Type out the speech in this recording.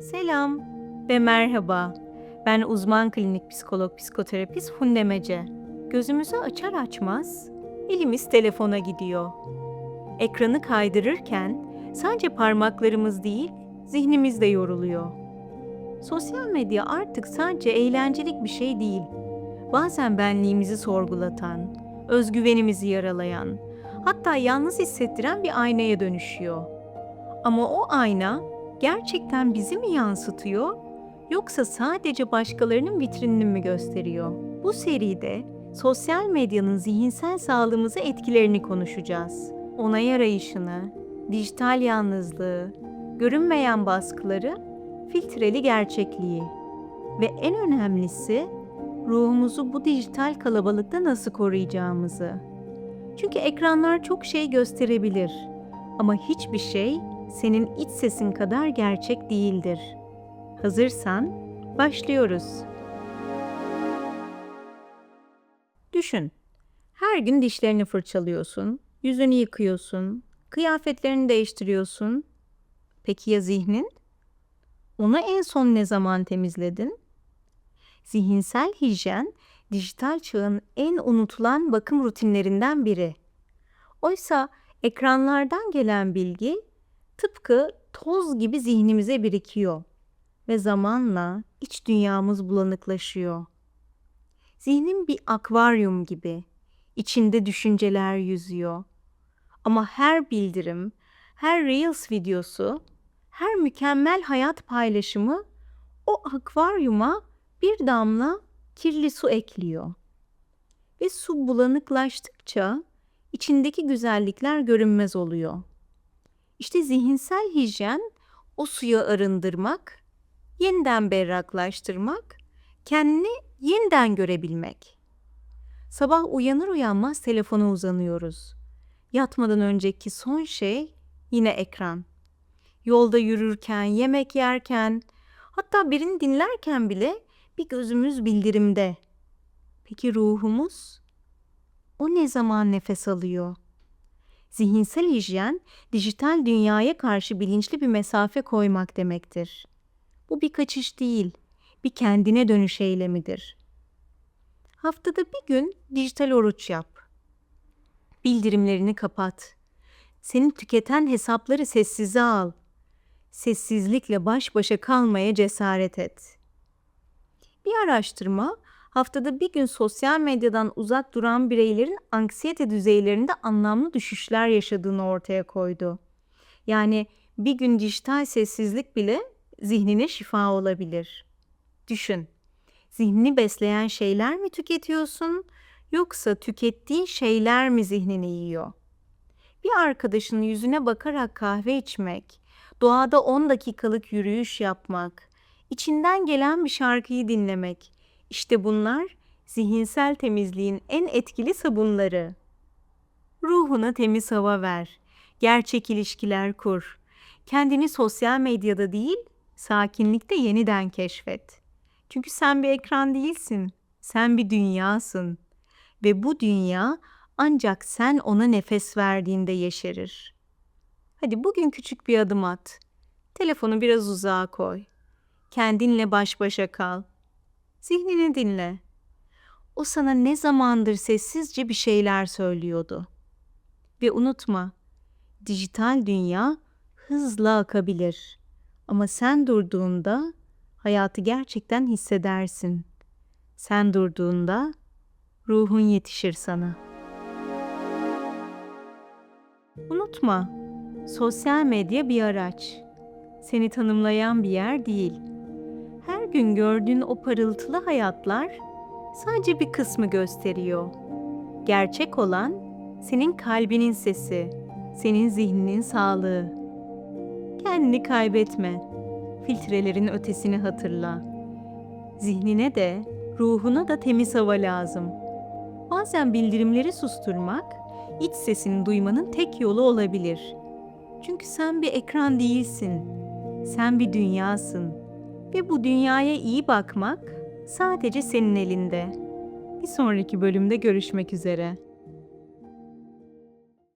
Selam ve merhaba. Ben uzman klinik psikolog psikoterapist Funde Mece. Gözümüzü açar açmaz elimiz telefona gidiyor. Ekranı kaydırırken sadece parmaklarımız değil, zihnimiz de yoruluyor. Sosyal medya artık sadece eğlencelik bir şey değil. Bazen benliğimizi sorgulatan, özgüvenimizi yaralayan, hatta yalnız hissettiren bir aynaya dönüşüyor. Ama o ayna gerçekten bizi mi yansıtıyor yoksa sadece başkalarının vitrinini mi gösteriyor? Bu seride sosyal medyanın zihinsel sağlığımıza etkilerini konuşacağız. Onay arayışını, dijital yalnızlığı, görünmeyen baskıları, filtreli gerçekliği ve en önemlisi ruhumuzu bu dijital kalabalıkta nasıl koruyacağımızı. Çünkü ekranlar çok şey gösterebilir ama hiçbir şey senin iç sesin kadar gerçek değildir. Hazırsan başlıyoruz. Düşün. Her gün dişlerini fırçalıyorsun, yüzünü yıkıyorsun, kıyafetlerini değiştiriyorsun. Peki ya zihnin? Onu en son ne zaman temizledin? Zihinsel hijyen dijital çağın en unutulan bakım rutinlerinden biri. Oysa ekranlardan gelen bilgi tıpkı toz gibi zihnimize birikiyor ve zamanla iç dünyamız bulanıklaşıyor. Zihnin bir akvaryum gibi. içinde düşünceler yüzüyor. Ama her bildirim, her Reels videosu, her mükemmel hayat paylaşımı o akvaryuma bir damla kirli su ekliyor. Ve su bulanıklaştıkça içindeki güzellikler görünmez oluyor. İşte zihinsel hijyen o suyu arındırmak, yeniden berraklaştırmak, kendini yeniden görebilmek. Sabah uyanır uyanmaz telefona uzanıyoruz. Yatmadan önceki son şey yine ekran. Yolda yürürken, yemek yerken, hatta birini dinlerken bile bir gözümüz bildirimde. Peki ruhumuz? O ne zaman nefes alıyor? Zihinsel hijyen, dijital dünyaya karşı bilinçli bir mesafe koymak demektir. Bu bir kaçış değil, bir kendine dönüş eylemidir. Haftada bir gün dijital oruç yap. Bildirimlerini kapat. Seni tüketen hesapları sessize al. Sessizlikle baş başa kalmaya cesaret et. Bir araştırma haftada bir gün sosyal medyadan uzak duran bireylerin anksiyete düzeylerinde anlamlı düşüşler yaşadığını ortaya koydu. Yani bir gün dijital sessizlik bile zihnine şifa olabilir. Düşün. Zihnini besleyen şeyler mi tüketiyorsun yoksa tükettiğin şeyler mi zihnini yiyor? Bir arkadaşının yüzüne bakarak kahve içmek, doğada 10 dakikalık yürüyüş yapmak, içinden gelen bir şarkıyı dinlemek, işte bunlar zihinsel temizliğin en etkili sabunları. Ruhuna temiz hava ver. Gerçek ilişkiler kur. Kendini sosyal medyada değil, sakinlikte yeniden keşfet. Çünkü sen bir ekran değilsin. Sen bir dünyasın. Ve bu dünya ancak sen ona nefes verdiğinde yeşerir. Hadi bugün küçük bir adım at. Telefonu biraz uzağa koy. Kendinle baş başa kal. Zihnini dinle. O sana ne zamandır sessizce bir şeyler söylüyordu. Ve unutma, dijital dünya hızla akabilir. Ama sen durduğunda hayatı gerçekten hissedersin. Sen durduğunda ruhun yetişir sana. Unutma, sosyal medya bir araç. Seni tanımlayan bir yer değil. Gün gördüğün o parıltılı hayatlar sadece bir kısmı gösteriyor. Gerçek olan senin kalbinin sesi, senin zihninin sağlığı. Kendini kaybetme. Filtrelerin ötesini hatırla. Zihnine de, ruhuna da temiz hava lazım. Bazen bildirimleri susturmak, iç sesini duymanın tek yolu olabilir. Çünkü sen bir ekran değilsin. Sen bir dünyasın. Ve bu dünyaya iyi bakmak sadece senin elinde. Bir sonraki bölümde görüşmek üzere.